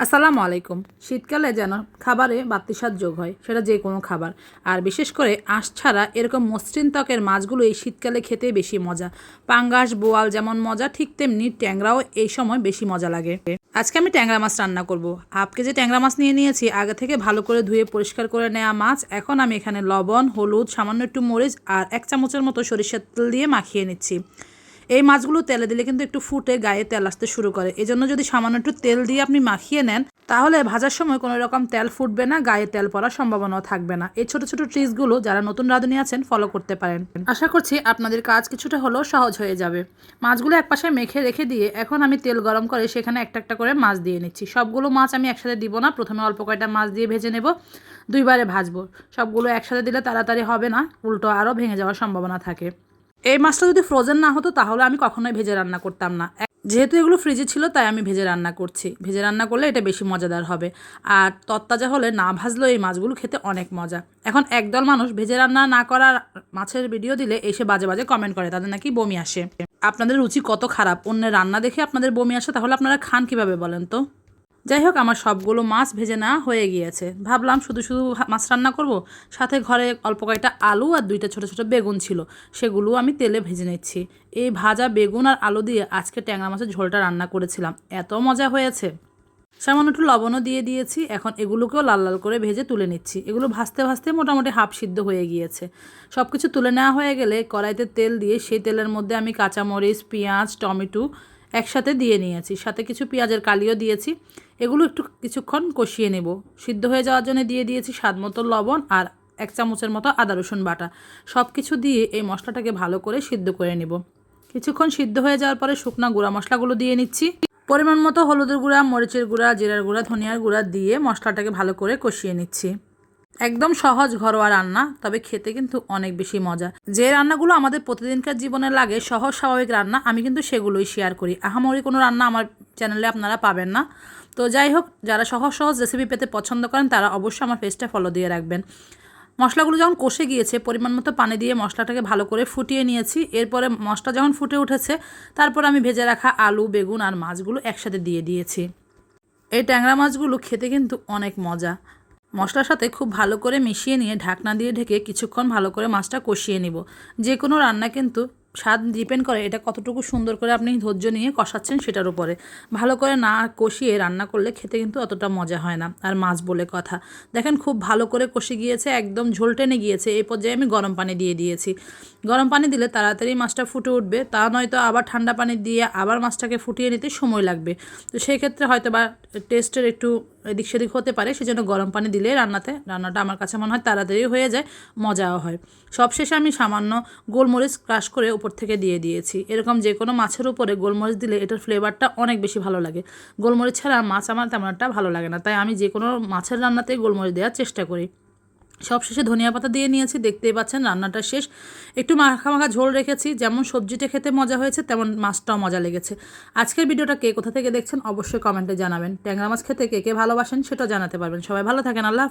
আসসালামু আলাইকুম। শীতকালে যেন খাবারে বাত্তিস্বাদ যোগ হয়, সেটা যে কোনো খাবার। আর বিশেষ করে আঁশ ছাড়া এরকম মসৃণ ত্বকের মাছগুলো এই শীতকালে খেতে বেশি মজা। পাঙ্গাস, বোয়াল যেমন মজা, ঠিক তেমনি ট্যাংরাও এই সময় বেশি মজা লাগে। আজকে আমি ট্যাংরা মাছ রান্না করব। হাফ কেজি ট্যাংরা মাছ নিয়ে নিয়েছি, আগে থেকে ভালো করে ধুয়ে পরিষ্কার করে নেওয়া মাছ, এখন আমি এখানে লবণ, হলুদ, সামান্য একটু মরিচ আর এক চামচের মতো সরিষার তেল দিয়ে মাখিয়ে নিচ্ছি। এই মাছগুলো তেলে দিলে কিন্তু একটু ফুটে গায়ে তেল আসতে শুরু করে। এজন্য যদি সামান্য একটু তেল দিয়ে আপনি মাখিয়ে নেন, তাহলে ভাজার সময় কোনো রকম তেল ফুটবে না, গায়ে তেল পড়ার সম্ভাবনাও থাকবে না। এই ছোট ছোট ট্রিক্সগুলো যারা নতুন রাঁধুনি আছেন ফলো করতে পারেন। আশা করছি আপনাদের কাজ কিছুটা হলেও সহজ হয়ে যাবে। মাছগুলো একপাশে মেখে রেখে দিয়ে এখন আমি তেল গরম করে সেখানে একটা একটা করে মাছ দিয়ে নিচ্ছি। সবগুলো মাছ আমি একসাথে দিব না, প্রথমে অল্প কয়টা মাছ দিয়ে ভেজে নেব, দুইবারে ভাজবো। সবগুলো একসাথে দিলে তাড়াতাড়ি হবে না, উল্টো আরও ভেঙে যাওয়ার সম্ভাবনা থাকে। এই মাছটা যদি ফ্রোজেন না হতো, তাহলে আমি কখনোই ভেজে রান্না করতাম না। যেহেতু এগুলো ফ্রিজে ছিল, তাই আমি ভেজে রান্না করছি। ভেজে রান্না করলে এটা বেশি মজাদার হবে। আর তত্তাজা হলে না ভাজলেও এই মাছগুলো খেতে অনেক মজা। এখন একদল মানুষ ভেজে রান্না না করার মাছের ভিডিও দিলে এসে বাজে বাজে কমেন্ট করে, তাদের নাকি বমি আসে। আপনাদের রুচি কত খারাপ? অন্যের রান্না দেখে আপনাদের বমি আসে, তাহলে আপনারা খান কীভাবে বলেন তো? যাই হোক আমার সবগুলো মাছ ভেজে নেওয়া হয়ে গিয়েছে। ভাবলাম শুধু শুধু মাছ রান্না করব। সাথে ঘরে অল্প কয়েকটা আলু আর দুইটা ছোটো ছোটো বেগুন ছিল। সেগুলো আমি তেলে ভেজে নিচ্ছি। এই ভাজা বেগুন আর আলু দিয়ে আজকে ট্যাংরা মাছের ঝোলটা রান্না করেছিলাম। এত মজা হয়েছে। সামান্য একটু লবণও দিয়ে দিয়েছি। এখন এগুলোকেও লাল লাল করে ভেজে তুলে নিচ্ছি। এগুলো ভাজতে ভাজতে মোটামুটি হাফ সিদ্ধ হয়ে গিয়েছে। সব কিছু তুলে নেওয়া হয়ে গেলে কড়াইতে তেল দিয়ে সেই তেলের মধ্যে আমি কাঁচামরিচ, পেঁয়াজ, টমেটো একসাথে দিয়ে নিয়েছি। সাথে কিছু পেঁয়াজের কালিও দিয়েছি। এগুলো একটু কিছুক্ষণ কষিয়ে নেব। সিদ্ধ হয়ে যাওয়ার জন্য দিয়ে দিয়েছি স্বাদ মতো লবণ আর এক চামচের মতো আদা রসুন বাটা। সব কিছু দিয়ে এই মশলাটাকে ভালো করে সিদ্ধ করে নেব। কিছুক্ষণ সিদ্ধ হয়ে যাওয়ার পরে শুকনা গুঁড়া মশলাগুলো দিয়ে নিচ্ছি। পরিমাণ মতো হলুদের গুঁড়া, মরিচের গুঁড়া, জিরার গুঁড়া, ধনিয়ার গুঁড়া দিয়ে মশলাটাকে ভালো করে কষিয়ে নিচ্ছি। একদম সহজ ঘরোয়া রান্না, তবে খেতে কিন্তু অনেক বেশি মজা। যে রান্নাগুলো আমাদের প্রতিদিনকার জীবনে লাগে, সহজ, স্বাভাবিক রান্না, আমি কিন্তু সেগুলোই শেয়ার করি। আহামরি কোনো রান্না আমার চ্যানেলে আপনারা পাবেন না। তো যাই হোক, যারা সহজ সহজ রেসিপি পেতে পছন্দ করেন, তারা অবশ্যই আমার পেজটা ফলো দিয়ে রাখবেন। মশলাগুলো যখন কষে গিয়েছে, পরিমাণ মতো পানি দিয়ে মশলাটাকে ভালো করে ফুটিয়ে নিয়েছি। এরপরে মশলা যখন ফুটে উঠেছে, তারপর আমি ভেজে রাখা আলু, বেগুন আর মাছগুলো একসাথে দিয়ে দিয়েছি। এই ট্যাংরা মাছগুলো খেতে কিন্তু অনেক মজা। মশলার সাথে খুব ভালো করে মিশিয়ে নিয়ে ঢাকনা দিয়ে ঢেকে কিছুক্ষণ ভালো করে মাছটা কষিয়ে নিব। যে কোনো রান্না কিন্তু স্বাদ ডিপেন্ড করে এটা কতটুকু সুন্দর করে আপনি ধৈর্য নিয়ে কষাচ্ছেন সেটার উপরে। ভালো করে না কষিয়ে রান্না করলে খেতে কিন্তু অতটা মজা হয় না, আর মাছ বলে কথা। দেখেন খুব ভালো করে কষে গিয়েছে, একদম ঝোল টেনে গিয়েছে এই পর্যায়ে আমি গরম পানি দিয়ে দিয়েছি। গরম পানি দিলে তাড়াতাড়ি মাছটা ফুটে উঠবে, তা নয়তো আবার ঠান্ডা পানি দিয়ে আবার মাছটাকে ফুটিয়ে নিতে সময় লাগবে। তো সেই ক্ষেত্রে হয়তো বা টেস্টের একটু এদিক সেদিক হতে পারে, সেজন্য গরম পানি দিলে রান্নাতে, রান্নাটা আমার কাছে মনে হয় তাড়াতাড়ি হয়ে যায়, মজাও হয়। সবশেষে আমি সামান্য গোলমরিচ ক্রাশ করে উপর থেকে দিয়ে দিয়েছি। এরকম যে কোনো মাছের উপরে গোলমরিচ দিলে এটার ফ্লেভারটা অনেক বেশি ভালো লাগে। গোলমরিচ ছাড়া মাছ আমার তেমন একটা ভালো লাগে না, তাই আমি যে কোনো মাছের রান্নাতেই গোলমরিচ দেওয়ার চেষ্টা করি। সবশেষে ধনিয়া পাতা দিয়ে নিয়েছি, দেখতেই পাচ্ছেন রান্নাটা শেষ। একটু মাখা মাখা ঝোল রেখেছি, যেমন সবজিটা খেতে মজা হয়েছে, তেমন মাছটাও মজা লেগেছে। আজকের ভিডিওটা কে কোথা থেকে দেখছেন অবশ্যই কমেন্টে জানাবেন। ট্যাংরা মাছ খেতে কে কে ভালোবাসেন সেটা জানাতে পারবেন। সবাই ভালো থাকেন, আল্লাহ।